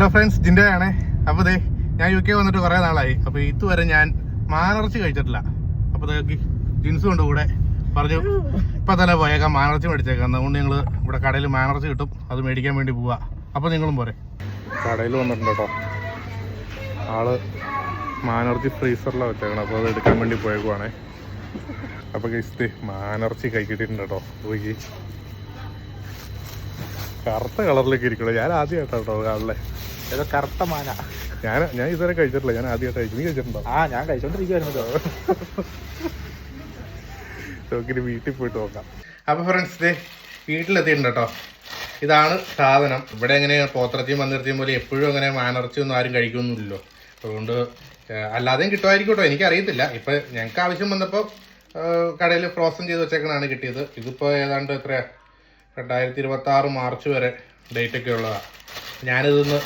Hello friends ജിൻഡയാണ്. അപ്പോൾ ദേ ഞാൻ U K വന്നിട്ട് കുറേ നാളായി. അപ്പോൾ ഇതുവരെ ഞാൻ മാനിറച്ചി കഴിച്ചിട്ടില്ല. അപ്പോൾ ദേ ജിൻസും ഉണ്ട് കൂടെ. പറഞ്ഞു ഇപ്പം തന്നെ പോയേക്കാം മാനിറച്ചി മേടിച്ചേക്കാം. അതുകൊണ്ട് ഞങ്ങൾ ഇവിടെ കടയിൽ മാനിറച്ചി കിട്ടും. അത് മേടിക്കാൻ വേണ്ടി പോവാ. അപ്പോൾ നിങ്ങളും പോരെ. കടയിൽ വന്നിട്ടുണ്ട് കേട്ടോ ആൾ മാനിറച്ചി ഫ്രീസറിലാണ് വെച്ചേക്കണം. അപ്പോൾ അത് എടുക്കാൻ വേണ്ടി പോയേക്കുവാണേ. അപ്പോൾ ഗൈസ് മാനിറച്ചി കിട്ടിയിട്ടുണ്ട് കേട്ടോ പോയി കറുത്ത കളറിലേക്ക് ഇരിക്കുള്ളു ഞാൻ ആദ്യമായിട്ടാണ് കേട്ടോ കാണല്ലേ ഏതോ കറുത്ത മാന ഞാൻ ഞാൻ ഇതുവരെ കഴിച്ചിട്ടില്ല. ഞാൻ ആദ്യമായിട്ട് കഴിച്ചു നീ കഴിച്ചിട്ടുണ്ടോ? ആ ഞാൻ കഴിച്ചോണ്ടിരിക്കുവായിരുന്നു നമുക്കിനി വീട്ടിൽ പോയിട്ട് നോക്കാം. അപ്പൊ ഫ്രണ്ട്സ് ദേ വീട്ടിലെത്തിയിട്ടുണ്ട് കേട്ടോ. ഇതാണ് സാധനം. ഇവിടെ എങ്ങനെ പോത്രത്തിയും മന്നിറച്ചിയും പോലെ എപ്പോഴും അങ്ങനെ മാനർച്ചയൊന്നും ആരും കഴിക്കുന്നില്ലല്ലോ. അതുകൊണ്ട് അല്ലാതെയും കിട്ടുമായിരിക്കും കേട്ടോ. എനിക്കറിയത്തില്ല. ഇപ്പൊ ഞങ്ങൾക്ക് ആവശ്യം വന്നപ്പോൾ കടയിൽ ഫ്രോസൺ ചെയ്ത് വെച്ചേക്കണാണ് കിട്ടിയത്. ഇതിപ്പോൾ ഏതാണ്ട് എത്ര രണ്ടായിരത്തി ഇരുപത്തി ആറ് മാർച്ച് വരെ ഡേറ്റ് ഒക്കെ ഉള്ളതാണ് ഞാനിതൊന്ന്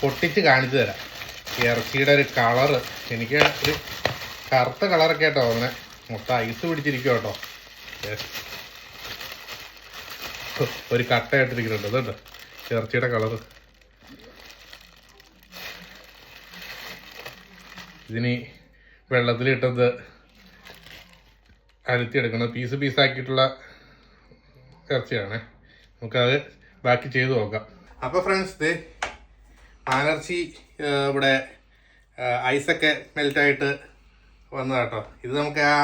പൊട്ടിച്ച് കാണിച്ചു തരാം. ഇറച്ചിയുടെ ഒരു കളറ് എനിക്ക് ഒരു കറുത്ത കളറൊക്കെ ആട്ടോ അങ്ങനെ മൊത്തം ഐസ് പിടിച്ചിരിക്കും കേട്ടോ. ഒരു കട്ടയായിട്ടിരിക്കുന്നുണ്ട് അതുണ്ട് ഇറച്ചിയുടെ കളറ് ഇതിനി വെള്ളത്തിലിട്ടത് അരുത്തിയെടുക്കണം. പീസ് പീസാക്കിയിട്ടുള്ള ഇറച്ചിയാണ്. നമുക്കത് ബാക്കി ചെയ്തു നോക്കാം. അപ്പോൾ ഫ്രണ്ട്സ് ആനർച്ചി ഇവിടെ ഐസൊക്കെ മെൽറ്റായിട്ട് വന്നത് കേട്ടോ ഇത് നമുക്ക് ആ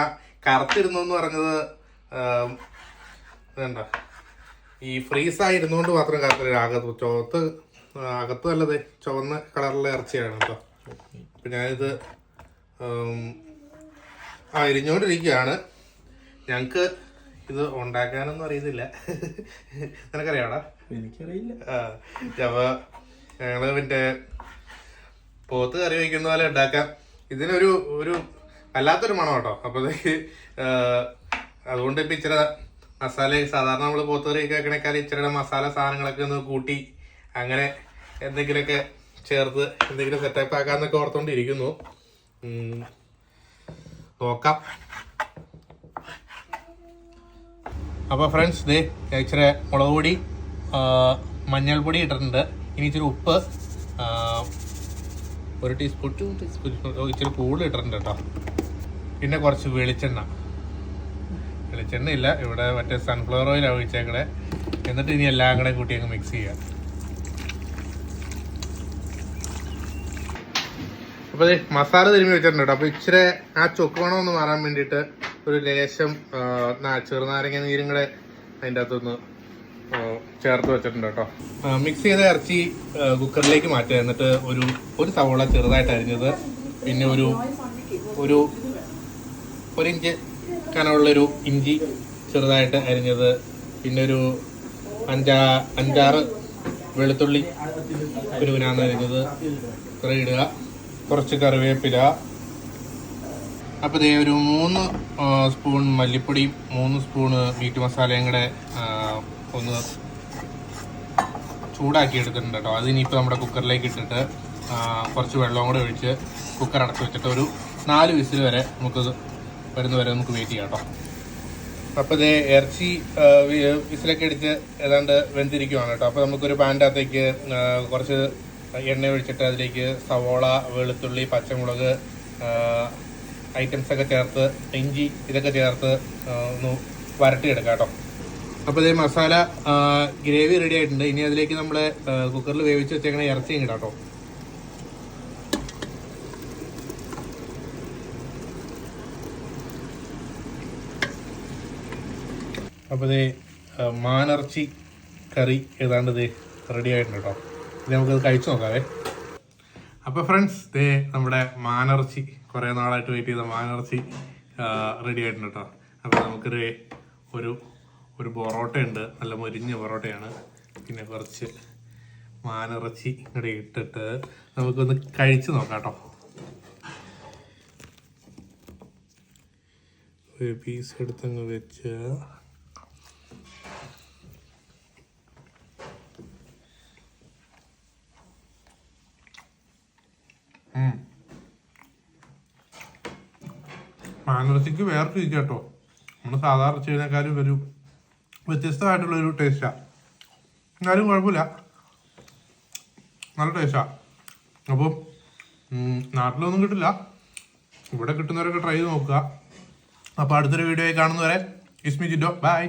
കറുത്തിരുന്നു എന്ന് പറഞ്ഞത് വേണ്ട ഈ ഫ്രീസായിരുന്നുകൊണ്ട് മാത്രം കറുത്തില്ല അകത്ത് ചുവത്ത് അകത്ത് നല്ലത് ചുവന്ന കളറിലെ ഇറച്ചിയാണ് കേട്ടോ അപ്പം ഞാനിത് ആ ഇരിഞ്ഞുകൊണ്ടിരിക്കുകയാണ് ഞങ്ങൾക്ക് ഇത് ഉണ്ടാക്കാനൊന്നും അറിയത്തില്ല. നിനക്കറിയാടാ എനിക്കറിയില്ല. അപ്പൊ ഞങ്ങൾ മറ്റേ പോത്ത് കറി വയ്ക്കുന്ന പോലെ ഉണ്ടാക്കാം. ഇതിനൊരു ഒരു വല്ലാത്തൊരു മണം കേട്ടോ. അപ്പൊ അതുകൊണ്ട് ഇപ്പൊ ഇച്ചിരി മസാല സാധാരണ നമ്മൾ പോത്ത് കറി കേൾക്കണേക്കാൾ ഇച്ചിരി മസാല സാധനങ്ങളൊക്കെ ഒന്ന് കൂട്ടി അങ്ങനെ എന്തെങ്കിലുമൊക്കെ ചേർത്ത് എന്തെങ്കിലും സെറ്റപ്പ് ആക്കാന്നൊക്കെ ഓർത്തോണ്ടിരിക്കുന്നു. നോക്കാം. അപ്പോൾ ഫ്രണ്ട്സ് ദേ ഞാൻ ഇച്ചിരി മുളക് പൊടി മഞ്ഞൾപ്പൊടി ഇട്ടിട്ടുണ്ട്. ഇനി ഇച്ചിരി ഉപ്പ് ഒരു ടീസ്പൂൺ ടു ടീസ്പൂൺ ഇച്ചിരി കൂടുതൽ ഇട്ടിട്ടുണ്ട് കേട്ടോ. പിന്നെ കുറച്ച് വെളിച്ചെണ്ണ. വെളിച്ചെണ്ണ ഇല്ല ഇവിടെ മറ്റേ സൺഫ്ലവർ ഓയിൽ ഒഴിച്ചേക്കണേ. എന്നിട്ട് ഇനി എല്ലാം കൂടെ കൂട്ടി അങ്ങ് മിക്സ് ചെയ്യാം. അപ്പോൾ മസാല തിരുമ്മി വെച്ചിട്ടുണ്ട് കേട്ടോ. അപ്പോൾ ഇച്ചിരി ആ ചൊക്ക് മണം ഒന്ന് മാറാൻ വേണ്ടിയിട്ട് ഒരു ലേശം ചെറുനാരങ്ങ നീരും കൂടെ അതിന്റെ അകത്തുനിന്ന് ചേർത്ത് വെച്ചിട്ടുണ്ട് കേട്ടോ. മിക്സ് ചെയ്ത ഇറച്ചി കുക്കറിലേക്ക് മാറ്റുക. എന്നിട്ട് ഒരു ഒരു സവോള ചെറുതായിട്ട് അരിഞ്ഞത് പിന്നെ ഒരു ഒരു ഒരു ഇഞ്ച് കനമുള്ളൊരു ഇഞ്ചി ചെറുതായിട്ട് അരിഞ്ഞത് പിന്നെ ഒരു അഞ്ചാ അഞ്ചാറ് വെളുത്തുള്ളി കുരുവിനാന്ന് അരിഞ്ഞത്. ഇത്ര ഇടുക. കുറച്ച് കറിവേപ്പില അപ്പോൾ ദേ ഒരു മൂന്ന് സ്പൂൺ മല്ലിപ്പൊടി മൂന്ന് സ്പൂണ് മീറ്റ് മസാലയും കൂടെ ഒന്ന് ചൂടാക്കി എടുത്തിട്ടുണ്ട് കേട്ടോ. അതിനിപ്പോൾ നമ്മുടെ കുക്കറിലേക്ക് ഇട്ടിട്ട് കുറച്ച് വെള്ളവും കൂടെ ഒഴിച്ച് കുക്കർ അടച്ചു വെച്ചിട്ട് ഒരു നാല് വിസിൽ വരെ നമുക്ക് വരുന്ന വരെ നമുക്ക് വെയിറ്റ് ചെയ്യാം കേട്ടോ. അപ്പോൾ ഇത് ഇറച്ചി വിസിലൊക്കെ അടിച്ച് ഏതാണ്ട് വെന്തിരിക്കുവാണ് കേട്ടോ. അപ്പോൾ നമുക്കൊരു അകത്തേക്ക് കുറച്ച് എണ്ണ ഒഴിച്ചിട്ട് അതിലേക്ക് സവോള വെളുത്തുള്ളി പച്ചമുളക് ഐറ്റംസ് ഒക്കെ ചേർത്ത് ഇഞ്ചി ഇതൊക്കെ ചേർത്ത് ഒന്ന് വരട്ടിയെടുക്കാം കേട്ടോ. അപ്പോൾ ഇതേ മസാല ഗ്രേവി റെഡി ആയിട്ടുണ്ട്. ഇനി അതിലേക്ക് നമ്മൾ കുക്കറിൽ വേവിച്ച് വെച്ചേക്കണ ഇറച്ചിയും ഇടാം കേട്ടോ. അപ്പോൾ ഇതേ മാനിറച്ചി കറി ഏതാണ്ട് ഇത് റെഡി ആയിട്ടുണ്ട് കേട്ടോ. ഇത് നമുക്കത് കഴിച്ചു നോക്കാവേ. അപ്പോൾ ഫ്രണ്ട്സ് ദേ നമ്മുടെ മാനർച്ചി കുറേ നാളായിട്ട് വെയിറ്റ് ചെയ്ത മാനർച്ചി റെഡി ആയിട്ടുണ്ട് കേട്ടോ അപ്പോൾ നമുക്കൊരു ഒരു ഒരു പൊറോട്ട ഉണ്ട് നല്ല മൊരിഞ്ഞ പൊറോട്ടയാണ്. പിന്നെ കുറച്ച് മാനിറച്ചി ഇങ്ങനെ ഇട്ടിട്ട് നമുക്കൊന്ന് കഴിച്ചു നോക്കാം കേട്ടോ ഒരു പീസ് എടുത്തങ്ങ് വെച്ച് മാനിറച്ചിക്ക് വേറെ രുചി കേട്ടോ. നമ്മൾ സാധാരണ ഇറച്ചിനേക്കാളും ഒരു വ്യത്യസ്തമായിട്ടുള്ള ഒരു ടേസ്റ്റാണ് എന്നാലും കുഴപ്പമില്ല. നല്ല ടേസ്റ്റാണ് അപ്പം നാട്ടിലൊന്നും കിട്ടില്ല. ഇവിടെ കിട്ടുന്നവരൊക്കെ ട്രൈ ചെയ്ത് നോക്കുക. അപ്പോൾ അടുത്തൊരു വീഡിയോ ആയി കാണുന്നവരെ ഇസ്മി ജിഡോ ബൈ